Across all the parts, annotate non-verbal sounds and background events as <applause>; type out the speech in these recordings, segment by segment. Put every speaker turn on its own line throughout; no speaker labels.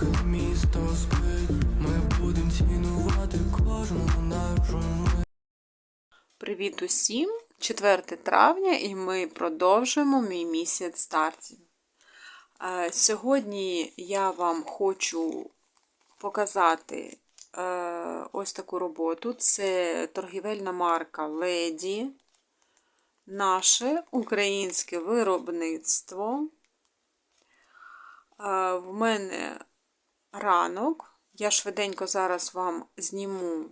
поки місто спить, ми будем цінувати кожну нашу мить.
Привіт усім! 4 травня і ми продовжуємо мій місяць стартів. Е, Сьогодні я вам хочу показати е, ось таку роботу. Це торгівельна марка Леді. Наше українське виробництво. Е, В мене ранок. Я швиденько зараз вам зніму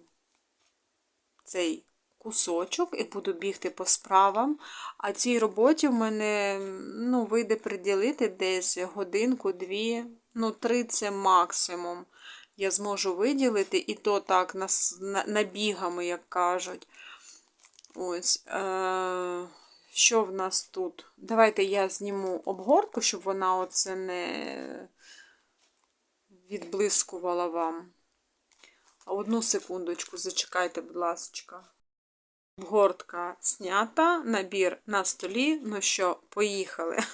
цей кусочок і буду бігти по справам. А цій роботі в мене ну, вийде приділити десь годинку-дві, ну, три це максимум. Я зможу виділити, і то так набігами, як кажуть. Ось. Е- що в нас тут? Давайте я зніму обгортку, щоб вона оце не відблискувала вам. А Одну секундочку, зачекайте, будь ласка. Обгортка знята, набір на столі. Ну що, поїхали. <laughs>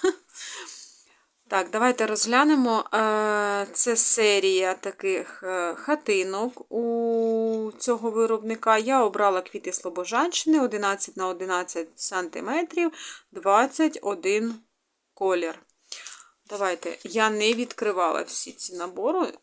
Так, давайте розглянемо. Е, Це серія таких е, хатинок у цього виробника. Я обрала квіти Слобожанщини 11 на 11 см, 21 колір. Давайте, я не відкривала всі ці набори.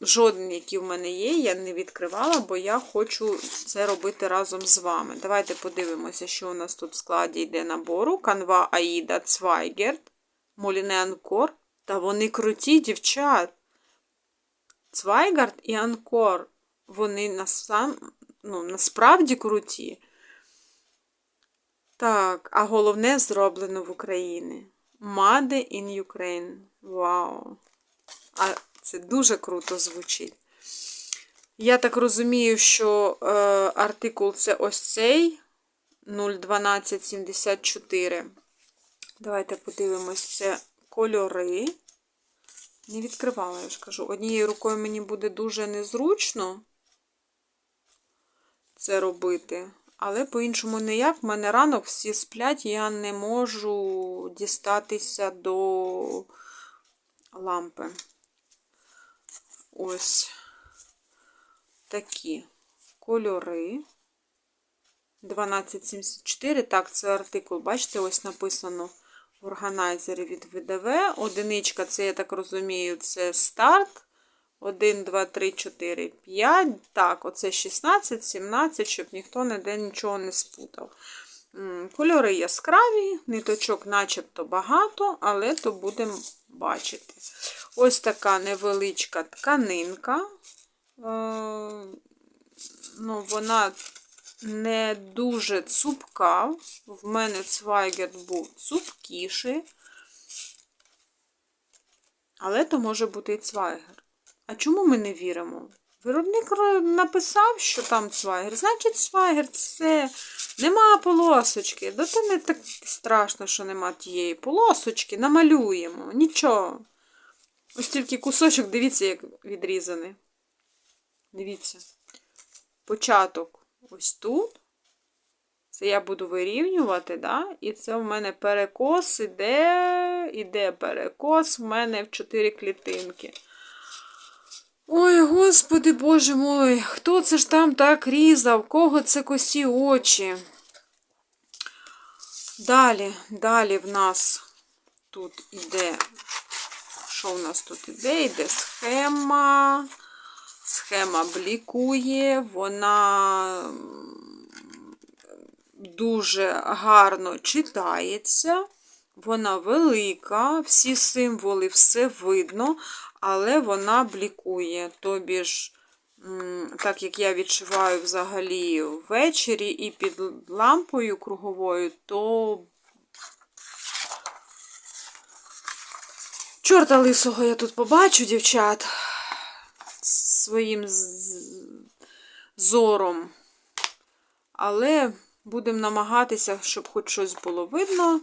Жоден, який в мене є, я не відкривала, бо я хочу це робити разом з вами. Давайте подивимося, що у нас тут в складі йде набору. Канва Аїда Цвайгерт, Моліне Анкор. Та вони круті, дівчат. Цвайгард і Анкор. Вони насам, ну, насправді круті. Так, а головне зроблено в Україні. Made in Ukraine. Вау! А це дуже круто звучить. Я так розумію, що е, артикул це ось цей 01274. Давайте подивимось, це кольори. Не відкривала, я ж кажу. Однією рукою мені буде дуже незручно це робити. Але по-іншому ніяк. В мене ранок всі сплять, я не можу дістатися до лампи. Ось такі кольори. 1274. Так, це артикул, бачите, ось написано в органайзері від ВДВ. Одиничка, це, я так розумію, це старт. 1, 2, 3, 4, 5. Так, оце 16, 17, щоб ніхто ніде нічого не спутав. Кольори яскраві, ниточок начебто багато, але то будемо бачити. Ось така невеличка тканинка. Е, ну, вона не дуже цупка. В мене цвайгер був цупкіший. Але то може бути і цвайгер. А чому ми не віримо? Виробник написав, що там цвайгер. Значить, цвайгер це нема полосочки. Да то не так страшно, що нема тієї полосочки. Намалюємо. Нічого. Ось тільки кусочок, дивіться, як відрізаний. Дивіться. Початок ось тут. Це я буду вирівнювати, да? і це в мене перекос іде, іде перекос в мене в 4 клітинки. Ой, господи боже мой, хто це ж там так різав? Кого це косі очі? Далі, далі в нас тут іде. Що в нас тут іде? Іде схема. Схема блікує, вона дуже гарно читається. Вона велика, всі символи, все видно, але вона блікує. Тобі ж, так як я відчуваю взагалі ввечері і під лампою круговою, то чорта лисого я тут побачу, дівчат, своїм зором. Але будемо намагатися, щоб хоч щось було видно.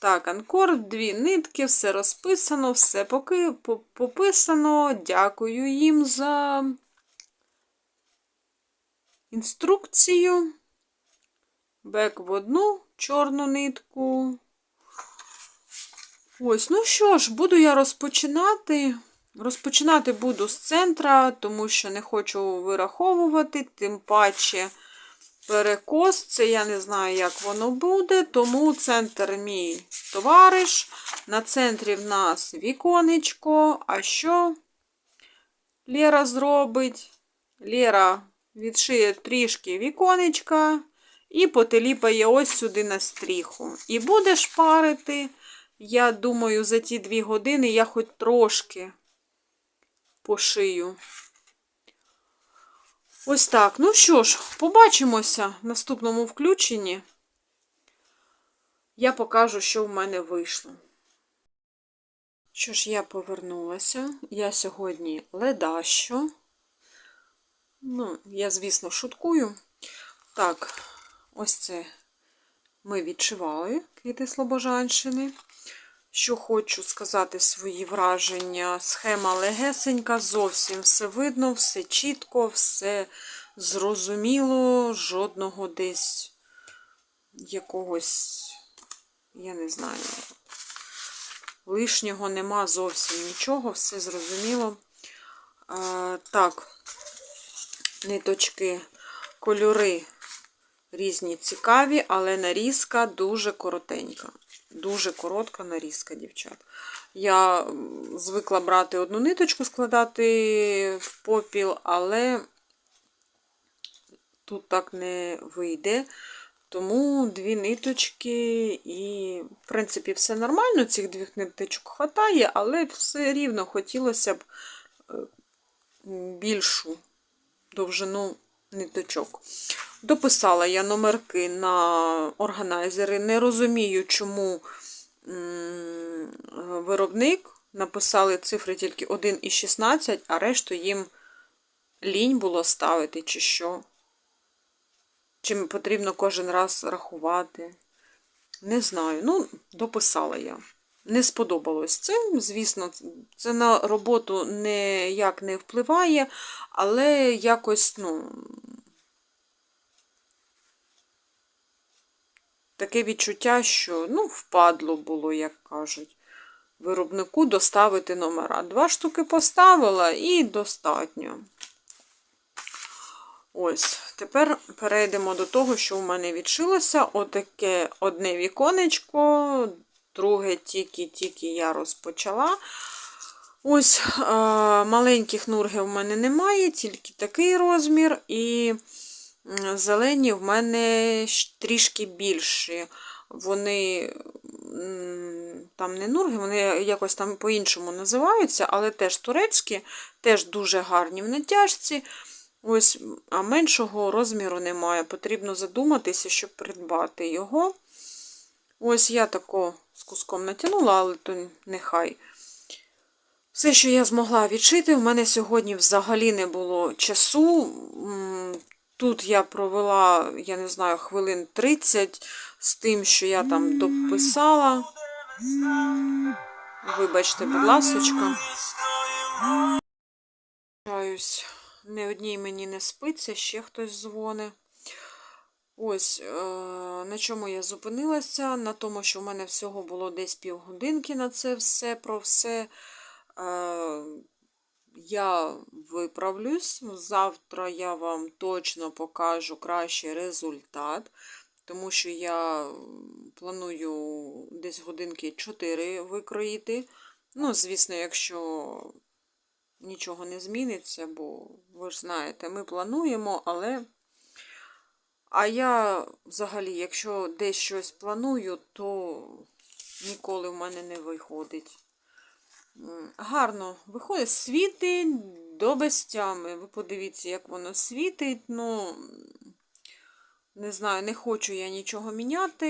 Так, анкор, дві нитки, все розписано, все поки, пописано. Дякую їм за інструкцію. Бек в одну чорну нитку. Ось, ну що ж, буду я розпочинати. Розпочинати буду з центра, тому що не хочу вираховувати, тим паче перекос. Це я не знаю, як воно буде, тому центр мій товариш. На центрі в нас віконечко. А що Лера зробить? Лера відшиє трішки віконечка і потеліпає ось сюди на стріху. І буде шпарити. Я думаю, за ті дві години я хоч трошки пошию. Ось так. Ну що ж, побачимося в наступному включенні. Я покажу, що в мене вийшло. Що ж, я повернулася. Я сьогодні ледащу. Ну, я, звісно, шуткую. Так, ось це ми відшивали квіти Слобожанщини. Що хочу сказати свої враження. Схема легесенька, зовсім все видно, все чітко, все зрозуміло, жодного десь якогось, я не знаю, лишнього нема зовсім нічого, все зрозуміло. А, так, ниточки, кольори різні цікаві, але нарізка дуже коротенька. Дуже коротка нарізка, дівчат. Я звикла брати одну ниточку, складати в попіл, але тут так не вийде. Тому дві ниточки, і, в принципі, все нормально, цих двох ниточок хватає, але все рівно хотілося б е, більшу довжину ниточок. Дописала я номерки на органайзери. Не розумію, чому виробник написали цифри тільки 1 і 16, а решту їм лінь було ставити, чи що. Чим потрібно кожен раз рахувати. Не знаю. Ну, дописала я. Не сподобалось це. Звісно, це на роботу ніяк не впливає, але якось, ну. Таке відчуття, що ну, впадло було, як кажуть, виробнику доставити номера. Два штуки поставила і достатньо. Ось, тепер перейдемо до того, що в мене відшилося. Отаке одне віконечко, друге тільки-тільки я розпочала. Ось, е, маленьких нургів в мене немає, тільки такий розмір. І зелені в мене трішки більші. Вони там не нурги, вони якось там по-іншому називаються, але теж турецькі, теж дуже гарні в натяжці. Ось, а меншого розміру немає. Потрібно задуматися, щоб придбати його. Ось я тако з куском натягнула, але то нехай. Все, що я змогла відшити, в мене сьогодні взагалі не було часу. Тут я провела, я не знаю, хвилин 30 з тим, що я там дописала. Вибачте, будь ласочка. Не одній мені не спиться, ще хтось дзвони. Ось, е, на чому я зупинилася? На тому, що в мене всього було десь півгодинки на це все, про все. Е, я виправлюсь. Завтра я вам точно покажу кращий результат, тому що я планую десь годинки 4 викроїти. Ну, звісно, якщо нічого не зміниться, бо ви ж знаєте, ми плануємо, але. А я взагалі, якщо десь щось планую, то ніколи в мене не виходить. Гарно виходить, світить до безтями. Ви подивіться, як воно світить. Ну, не знаю, не хочу я нічого міняти.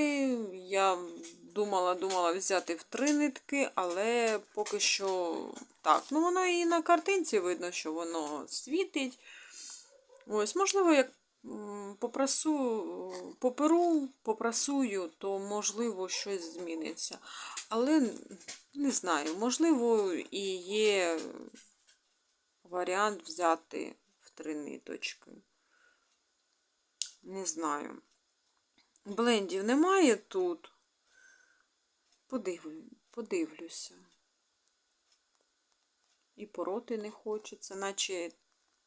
Я думала, думала взяти в три нитки, але поки що так. Ну, воно і на картинці видно, що воно світить. Ось, можливо, як попрасу, поперу, попрасую, то можливо щось зміниться. Але не знаю, можливо, і є варіант взяти в три ниточки. Не знаю. Блендів немає тут. Подивлю, подивлюся. і пороти не хочеться, наче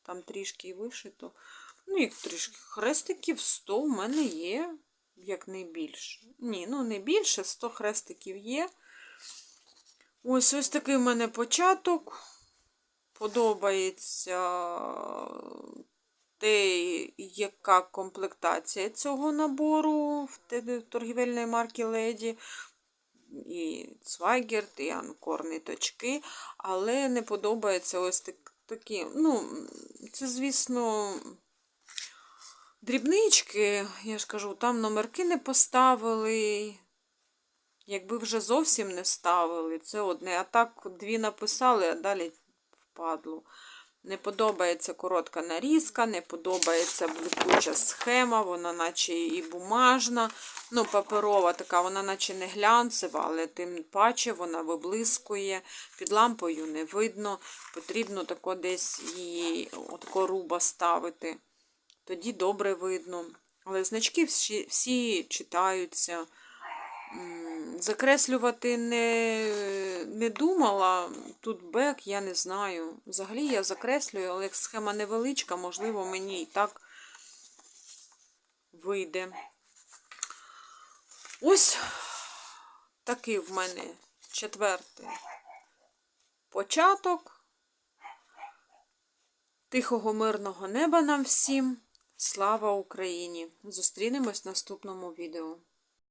там трішки і вишито. Ну, як трішки. Хрестиків 100 в мене є, як не більше. Ні, ну не більше, 100 хрестиків є. Ось ось такий в мене початок. Подобається те, яка комплектація цього набору в торгівельної марки Леді. І Цвайгерт, і Анкор ниточки, але не подобається ось так, такі. Ну, це, звісно, дрібнички, я ж кажу, там номерки не поставили. Якби вже зовсім не ставили, це одне. А так дві написали, а далі впадло. Не подобається коротка нарізка, не подобається блискуча схема, вона наче і бумажна, ну, паперова така, вона наче не глянцева, але тим паче вона виблискує, під лампою не видно, потрібно тако десь її отако руба ставити. Тоді добре видно. Але значки всі, всі читаються. Закреслювати не, не думала. Тут бек, я не знаю. Взагалі я закреслюю, але як схема невеличка, можливо, мені і так вийде. Ось такий в мене четвертий початок. Тихого мирного неба нам всім. Слава Україні! Зустрінемось в наступному відео.